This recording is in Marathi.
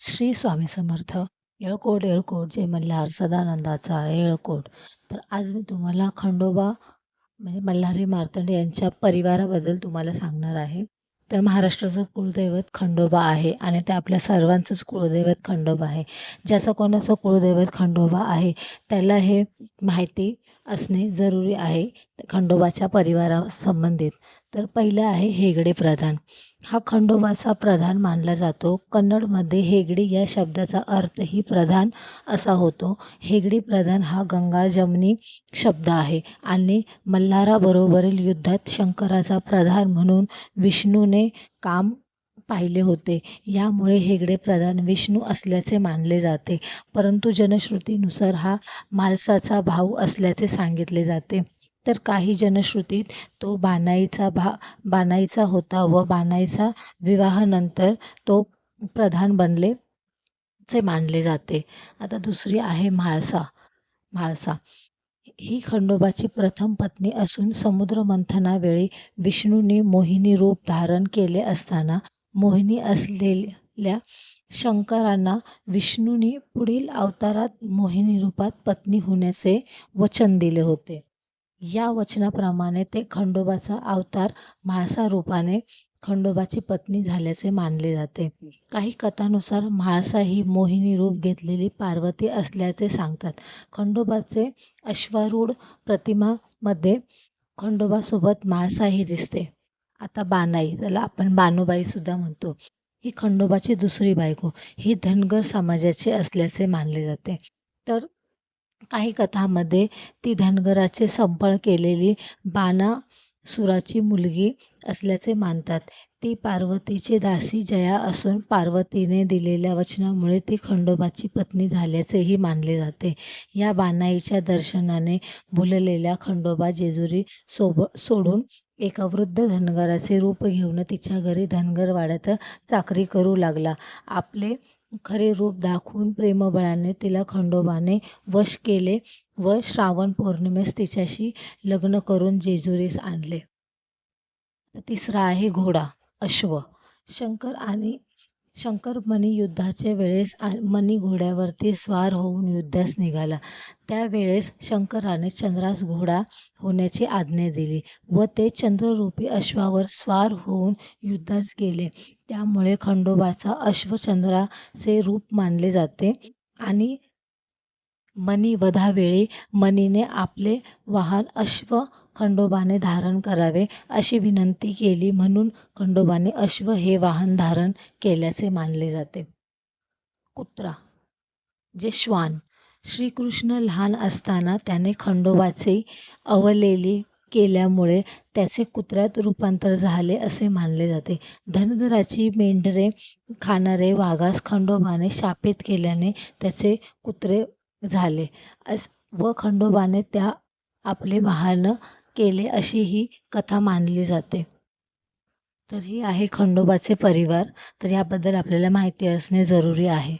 श्री स्वामी समर्थ येळकोट येळकोट जय मल्हार सदानंदाचा येळकोट. तर आज मी तुम्हाला खंडोबा म्हणजे मल्हारी मार्तंड यांच्या परिवाराबद्दल तुम्हाला सांगणार आहे. तर महाराष्ट्राचं कुळदैवत खंडोबा आहे आणि ते आपल्या सर्वांचंच कुळदैवत खंडोबा आहे. ज्याचं कोणाचं कुळदैवत खंडोबा आहे त्याला हे माहिती असणे जरुरी आहे. खंडोबाच्या परिवारासंबंधित तर पहिलं आहे हेगडे प्रधान. हा खंडोबाचा प्रधान मानला जातो. कन्नडमध्ये हेगडी या शब्दाचा अर्थही प्रधान असा होतो. हेगडी प्रधान हा गंगा जमनी शब्द आहे आणि मल्हाराबरोबरील युद्धात शंकराचा प्रधान म्हणून विष्णूने काम पाहिले होते. यामुळे हेगडे प्रधान विष्णू असल्याचे मानले जाते. परंतु जनश्रुतीनुसार हा मालसाचा भाऊ असल्याचे सांगितले जाते. तर काही जनश्रुतीत तो बानाईचा भा बानाईचा होता व बानाईचा विवाहानंतर तो प्रधान बनले चे मानले जाते. आता दुसरी आहे म्हाळसा म्हाळसा. ही खंडोबाची प्रथम पत्नी असून समुद्र मंथनावेळी विष्णूने मोहिनी रूप धारण केले असताना मोहिनी असलेल्या शंकरांना विष्णूने पुढील अवतारात मोहिनी रूपात पत्नी होण्याचे वचन दिले होते. या वचनाप्रमाणे ते खंडोबाचा अवतार म्हाळसा रूपाने खंडोबाची पत्नी झाल्याचे मानले जाते. काही कथानुसार म्हाळसा ही मोहिनी रूप घेतलेली पार्वती असल्याचे सांगतात. खंडोबाचे अश्वारूढ प्रतिमामध्ये खंडोबासोबत म्हाळसाही दिसते. आता बानाई त्याला आपण बानुबाईसुद्धा म्हणतो. ही खंडोबाची दुसरी बायको ही धनगर समाजाची असल्याचे मानले जाते. तर काही कथामध्ये ती धनगराचे संपळ केलेली बाणासुराची मुलगी असल्याचे मानतात. ती पार्वतीची दासी जया असून पार्वतीने दिलेल्या वचनामुळे ती खंडोबाची पत्नी झाल्याचेही मानले जाते. या बानाईच्या दर्शनाने भुललेल्या खंडोबा जेजुरी सोब सोडून एका वृद्ध धनगराचे रूप घेऊन तिच्या घरी धनगरवाड्यात चाकरी करू लागला. आपले खरे रूप दाखवून प्रेमबळाने तिला खंडोबाने वश केले व श्रावण पौर्णिमेस तिच्याशी लग्न करून जेजुरीस आणले. तिसरा आहे घोडा अश्व. शंकर आणि शंकरमणी युद्धाच्या वेळेस मणी घोड्यावरती स्वार होऊन युद्धास निघाला. त्यावेळेस शंकराने चंद्रास घोडा होण्याची आज्ञा दिली व ते चंद्ररूपी अश्वावर स्वार होऊन युद्धास गेले. त्यामुळे खंडोबाचा अश्वचंद्राचे रूप मानले जाते आणि मणिवधावेळी मणीने आपले वाहन अश्व खंडोबाने धारण करावे अशी विनंती केली म्हणून खंडोबाने अश्व हे वाहन धारण केल्याचे मानले जाते. कुत्रा जे श्वान श्रीकृष्ण लहान असताना त्याने खंडोबाचे अवलेली केल्यामुळे त्याचे कुत्र्यात रूपांतर झाले असे मानले जाते. धनगराची मेंढरे खाणारे वाघास खंडोबाने शापित केल्याने त्याचे कुत्रे झाले अस व खंडोबाने त्या आपले वाहन केले अशी ही कथा मानली जाते. तर ही आहे खंडोबाचे परिवार. तर याबद्दल आपल्याला माहिती असणे जरुरी आहे.